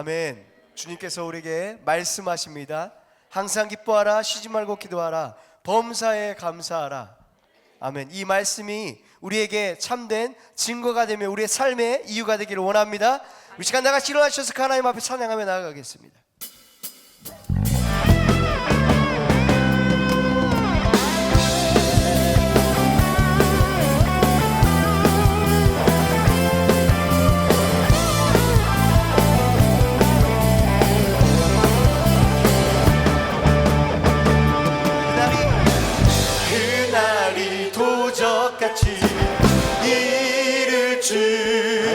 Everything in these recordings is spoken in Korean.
아멘. 주님께서 우리에게 말씀하십니다. 항상 기뻐하라, 쉬지 말고 기도하라, 범사에 감사하라. 아멘. 이 말씀이 우리에게 참된 증거가 되며 우리의 삶의 이유가 되기를 원합니다. 우리 시간 다 같이 일어나셔서 그 하나님 앞에 찬양하며 나아가겠습니다. 이 이를 줄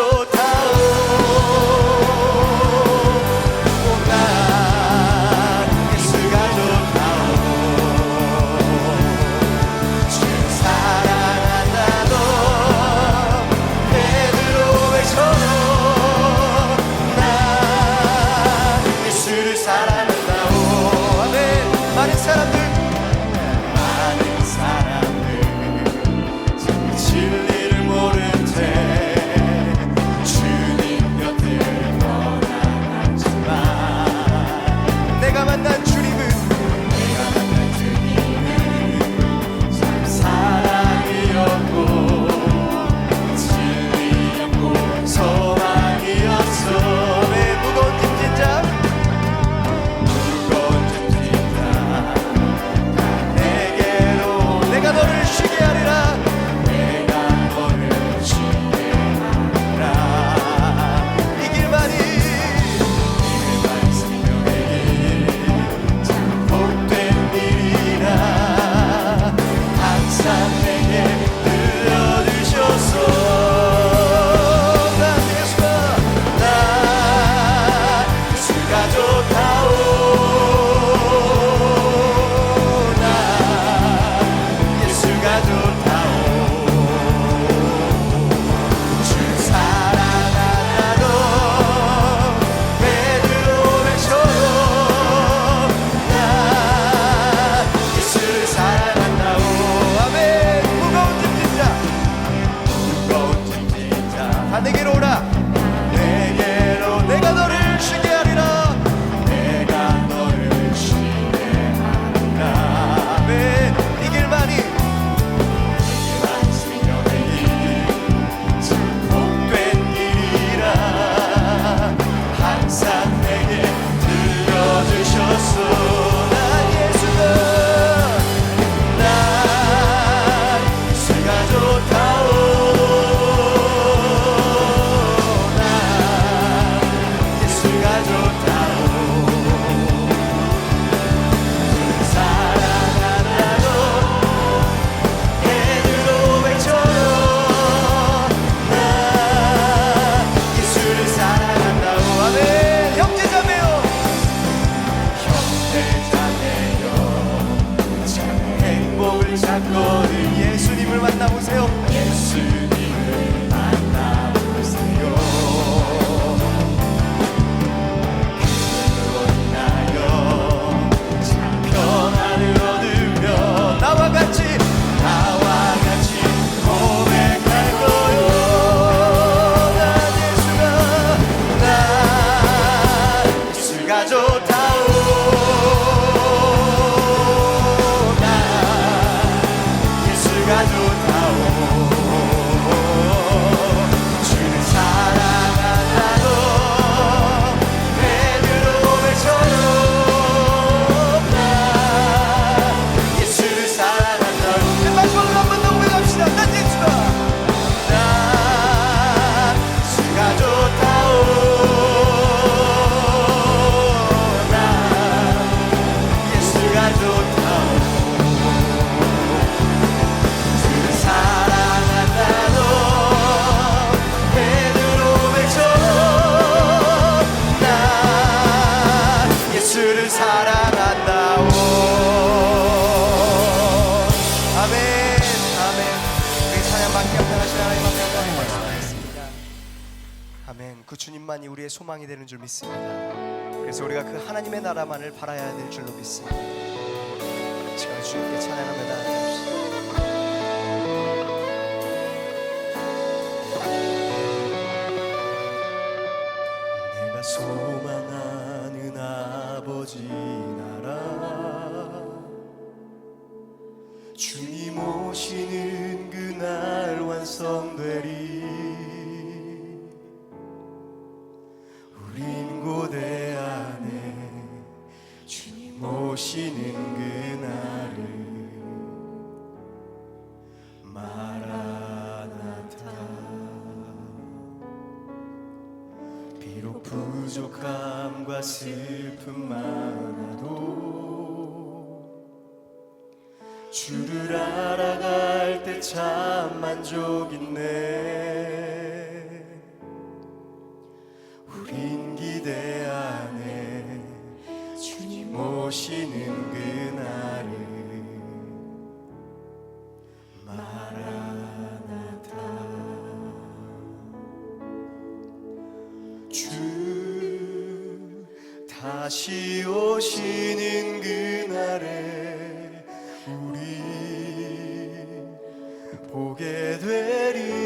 yo 그 주님만이 우리의 소망이 되는 줄 믿습니다. 그래서 우리가 그 하나님의 나라만을 바라야 될 줄로 믿습니다. 시간 주님께 찬양합니다. 부족함과 슬픔 많아도 주를 알아갈 때 참 만족인 보게 되리.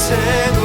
Senhor.